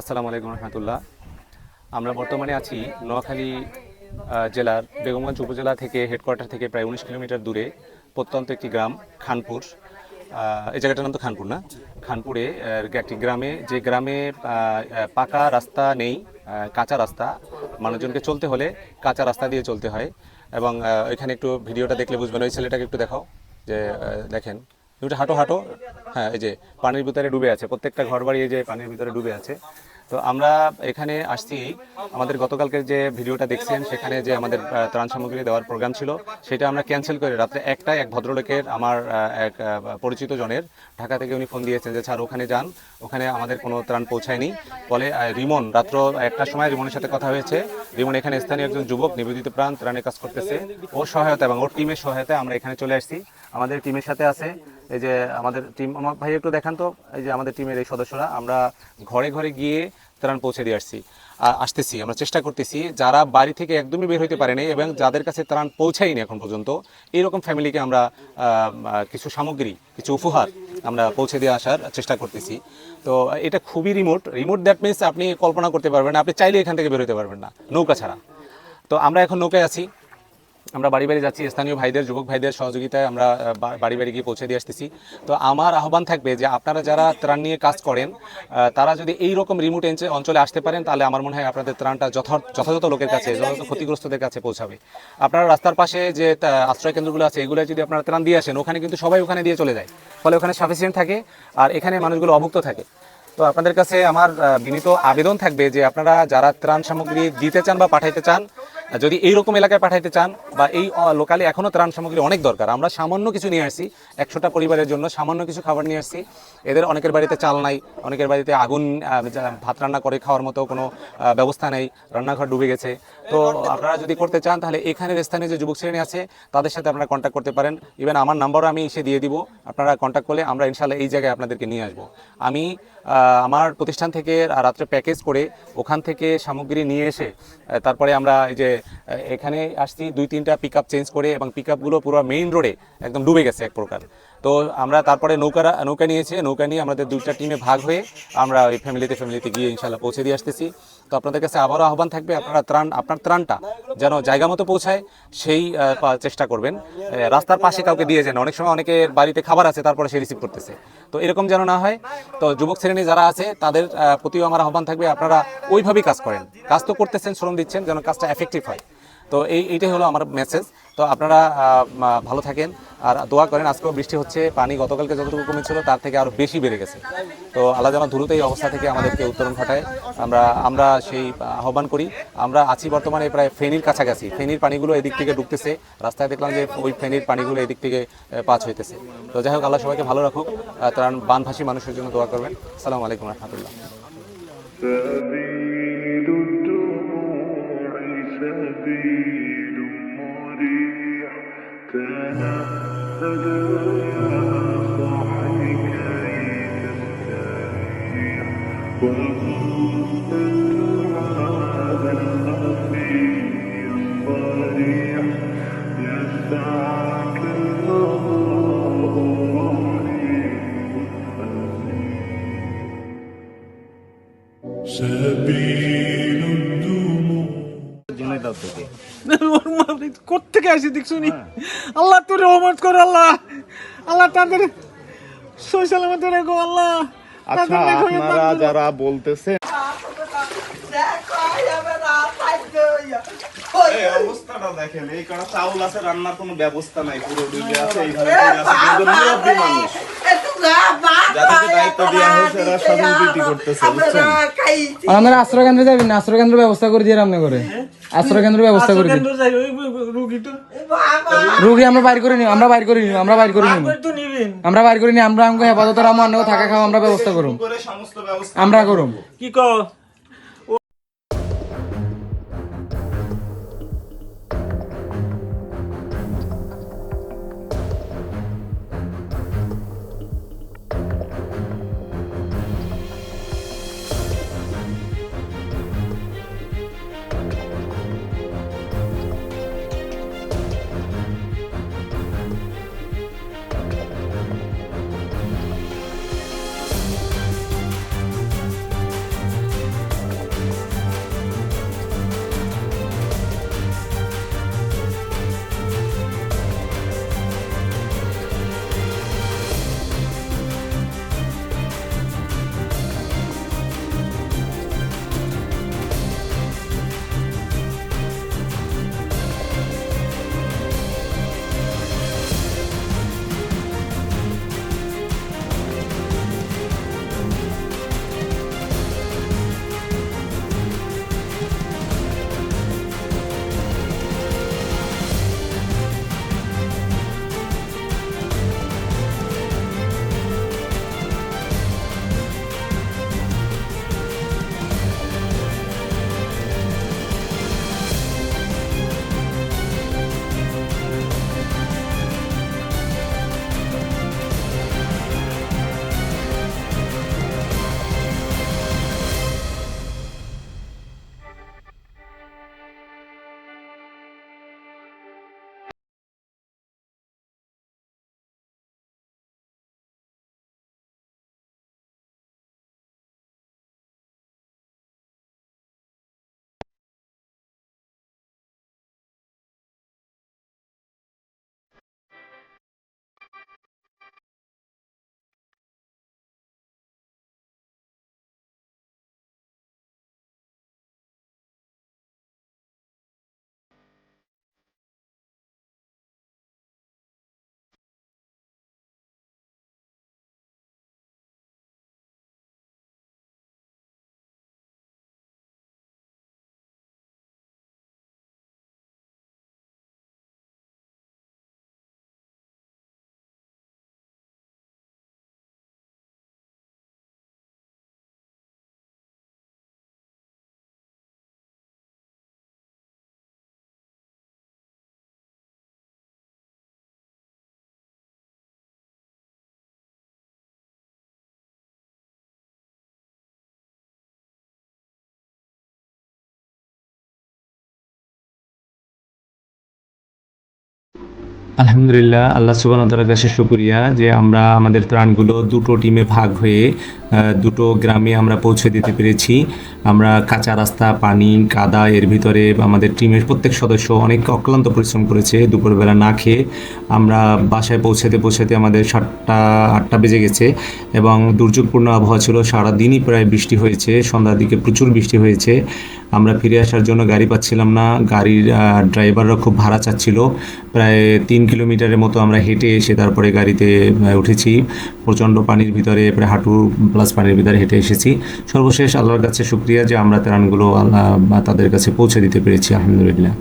আসসালামু আলাইকুম রহমতুল্লাহ। আমরা বর্তমানে আছি নোয়াখালী জেলার বেগমগঞ্জ উপজেলা থেকে হেডকোয়ার্টার থেকে প্রায় উনিশ কিলোমিটার দূরে, প্রত্যন্ত একটি গ্রাম, খানপুর। এই জায়গাটার নাম তো খানপুর না? খানপুরে একটি গ্রামে, যে গ্রামে পাকা রাস্তা নেই কাঁচা রাস্তা, মানুষজনকে চলতে হলে কাঁচা রাস্তা দিয়ে চলতে হয়। এবং এখানে একটু ভিডিওটা দেখলে বুঝবেন, ওই ছেলেটাকে একটু দেখাও, যে দেখেন। একটু হাঁটো হাঁটো। হ্যাঁ এই যে পানির ভিতরে ডুবে আছে, প্রত্যেকটা ঘর বাড়ি এই যে পানির ভিতরে ডুবে আছে। তো আমরা এখানে আসছি, আমাদের গতকালকের যে ভিডিওটা দেখছেন, সেখানে যে আমাদের ত্রাণ সামগ্রী দেওয়ার প্রোগ্রাম ছিল, সেটা আমরা ক্যান্সেল করে রাত্রে একটাই এক ভদ্রলোকের, আমার এক পরিচিত জনের, ঢাকা থেকে উনি ফোন দিয়েছেন যে, স্যার, ওখানে যান। ওখানে আমাদের কোনো ত্রাণ পৌঁছায়নি। ফলে রিমন, রাত্র একটার সময় রিমনের সাথে কথা হয়েছে। রিমন এখানে স্থানীয় একজন যুবক, নিবেদিত প্রাণ, ত্রাণের কাজ করতেছে। ওর সহায়তা এবং ওর টিমের সহায়তায় আমরা এখানে চলে আসছি। আমাদের টিমের সাথে আছে এই যে আমাদের টিম আমার ভাই একটু দেখান তো, এই যে আমাদের টিমের এই সদস্যরা, আমরা ঘরে ঘরে গিয়ে ত্রাণ পৌঁছে দিয়ে আসছি আসতেছি, আমরা চেষ্টা করতেছি, যারা বাড়ি থেকে একদমই বের হইতে পারেনি এবং যাদের কাছে ত্রাণ পৌঁছায়নি এখন পর্যন্ত, এইরকম ফ্যামিলিকে আমরা কিছু সামগ্রী, কিছু উপহার আমরা পৌঁছে দিয়ে আসার চেষ্টা করতেছি। তো এটা খুবই রিমোট রিমোট দ্যাট মিনস আপনি কল্পনা করতে পারবেন আপনি চাইলে এখান থেকে বের হতে পারবেন না, নৌকা ছাড়া। তো আমরা এখন নৌকায় আছি আমরা বাড়ি বাড়ি যাচ্ছি, স্থানীয় ভাইদের, যুবক ভাইদের সহযোগিতায় আমরা বাড়ি বাড়ি গিয়ে পৌঁছে দিয়ে আসতেছি। তো আমার আহ্বান থাকবে যে আপনারা যারা ত্রাণ নিয়ে কাজ করেন তারা যদি এই রকম রিমোট অঞ্চলে আসতে পারেন, তাহলে আমার মনে হয় আপনাদের ত্রাণটা যথা- যথাযথ লোকের কাছে, যথাযথ ক্ষতিগ্রস্তদের কাছে পৌঁছাবে। আপনারা রাস্তার পাশে যে আশ্রয় কেন্দ্রগুলো আছে এগুলো যদি আপনারা ত্রাণ দিয়ে আসেন, ওখানে কিন্তু সবাই ওখানে দিয়ে চলে যায়। ফলে ওখানে সাফিসিয়েন্ট থাকে, আর এখানে মানুষগুলো অভুক্ত থাকে। তো আপনাদের কাছে আমার বিনীত আবেদন থাকবে যে আপনারা যারা ত্রাণ সামগ্রী দিতে চান বা পাঠাইতে চান যদি এই রকম এলাকায় পাঠাইতে চান বা এই লোকালে এখনও ত্রাণ সামগ্রী অনেক দরকার, আমরা সামান্য কিছু নিয়ে আসছি, একশোটা পরিবারের জন্য সামান্য কিছু খাবার নিয়ে আসছি। এদের অনেকের বাড়িতে চাল নাই, অনেকের বাড়িতে আগুন ভাত রান্না করে খাওয়ার মতো কোনো ব্যবস্থা নেই, রান্নাঘর ডুবে গেছে। তো আপনারা যদি করতে চান, তাহলে এখানের স্থানীয় যে যুবক শ্রেণি আছে, তাদের সাথে আপনারা কন্ট্যাক্ট করতে পারেন। ইভেন আমার নাম্বারও আমি এসে দিয়ে দিব, আপনারা কন্ট্যাক্ট করলে আমরা ইনশাল্লাহ এই জায়গায় আপনাদেরকে নিয়ে আসব। আমি আমার প্রতিষ্ঠান থেকে রাত্রে প্যাকেজ করে ওখান থেকে সামগ্রী নিয়ে এসে তারপরে আমরা এই যে এখানে আসছি, দুই, তিনটা পিক চেঞ্জ করে এবং পিক পুরো মেইন রোডে একদম ডুবে গেছে এক প্রকার। তো আমরা তারপরে নৌকা নৌকা নিয়েছি, নৌকা নিয়ে আমাদের দুইটা টিমে ভাগ হয়ে আমরা ওই ফ্যামিলিতে ফ্যামিলিতে গিয়ে ইনশাল্লাহ পৌঁছে দিয়ে আসতেছি। তো আপনাদের কাছে আবারও আহ্বান থাকবে, আপনারা ত্রাণ, আপনার ত্রাণটা যেন জায়গা মতো পৌঁছায়, সেই চেষ্টা করবেন। রাস্তার পাশে কাউকে দিয়ে যান, অনেক সময় অনেকের বাড়িতে খাবার আছে, তারপরে সে রিসিভ করতেছে। তো এরকম যেন না হয়, তো যুবক শ্রেণি যারা আছে, তাদের প্রতিও আমার আহ্বান থাকবে, আপনারা ওইভাবেই কাজ করেন। কাজ তো করতেছেন, শ্রম দিচ্ছেন, যেন কাজটা এফেক্টিভ হয়। তো এই, এইটাই হলো আমার মেসেজ তো আপনারা ভালো থাকেন। আর দোয়া করেন, আজকেও বৃষ্টি হচ্ছে, পানি গতকালকে যতটুকু কমেছিল, তার থেকে আরও বেশি বেড়ে গেছে। তো আল্লাহ যেন দ্রুত এই অবস্থা থেকে আমাদেরকে উত্তরণ ঘটায়। আমরা আমরা সেই আহ্বান করি। আমরা আছি বর্তমানে প্রায় ফেনীর কাছাকাছি। ফেনির পানিগুলো এদিক থেকে ঢুকতেছে রাস্তায় দেখলাম যে ওই ফেনির পানিগুলো এদিক থেকে পাস হইতেছে। তো যাই হোক, আল্লাহ সবাইকে ভালো রাখুক। কারণ বানভাসী মানুষের জন্য দোয়া করবেন। আসসালামু আলাইকুম রহমতুল্লাহ। থেকে আসি দেখছ নি আল্লাহ তোর রহমত কর আল্লাহ। আল্লাহ তাদের সোশ্যাল আমাদের আল্লাহ। আচ্ছা আপনারা যারা বলতেছেন এই অবস্থাটা দেখেন এই কটা চাউল আছে রান্নার কোনো ব্যবস্থা নাই পুরো ডুবে আছে এইভাবে মানুষ আমাদের আশ্রয় কেন্দ্রে যাবি না? আশ্রয় কেন্দ্র ব্যবস্থা করে দিয়ে রান্না করে আশ্রয় কেন্দ্র ব্যবস্থা করে রুগী আমরা বাইর করে নিব আমরা বাইর করে নিব আমরা বাইর করে নিব। আমরা বাইর করে নিই আমরা আমাকে হেফাজত রাখব থাকা খাওয়া আমরা ব্যবস্থা করুম। করে সমস্ত ব্যবস্থা আমরা করুম। কি কর আলহামদুলিল্লাহ আল্লাহ সুবান কাছে শুক্রিয়া যে আমরা আমাদের ত্রাণগুলো দুটো টিমে ভাগ হয়ে দুটো গ্রামে আমরা পৌঁছে দিতে পেরেছি। আমরা কাঁচা রাস্তা, পানি, কাদা, এর ভিতরে আমাদের টিমের প্রত্যেক সদস্য অনেক অক্লান্ত পরিশ্রম করেছে দুপুরবেলা না খেয়ে। আমরা বাসায় পৌঁছাতে পৌঁছাতে আমাদের সাতটা, আটটা বেজে গেছে এবং দুর্যোগপূর্ণ আবহাওয়া ছিল। সারাদিনই প্রায় বৃষ্টি হয়েছে, সন্ধ্যার দিকে প্রচুর বৃষ্টি হয়েছে। আমরা ফিরে আসার জন্য গাড়ি পাচ্ছিলাম না। গাড়ির ড্রাইভাররা খুব ভাড়া চাচ্ছিল। প্রায় তিন কিলোমিটারের মতো আমরা হেঁটে এসে তারপরে গাড়িতে উঠেছি। প্রচণ্ড পানির ভিতরে প্রায় হাঁটু প্লাস পানির বিদারে হেঁটে এসেছি। সর্বশেষ আল্লাহর কাছে শুক্রিয়া যে আমরা তেরানগুলো আল্লাহ তাদের কাছে পৌঁছে দিতে পেরেছি, আলহামদুলিল্লাহ।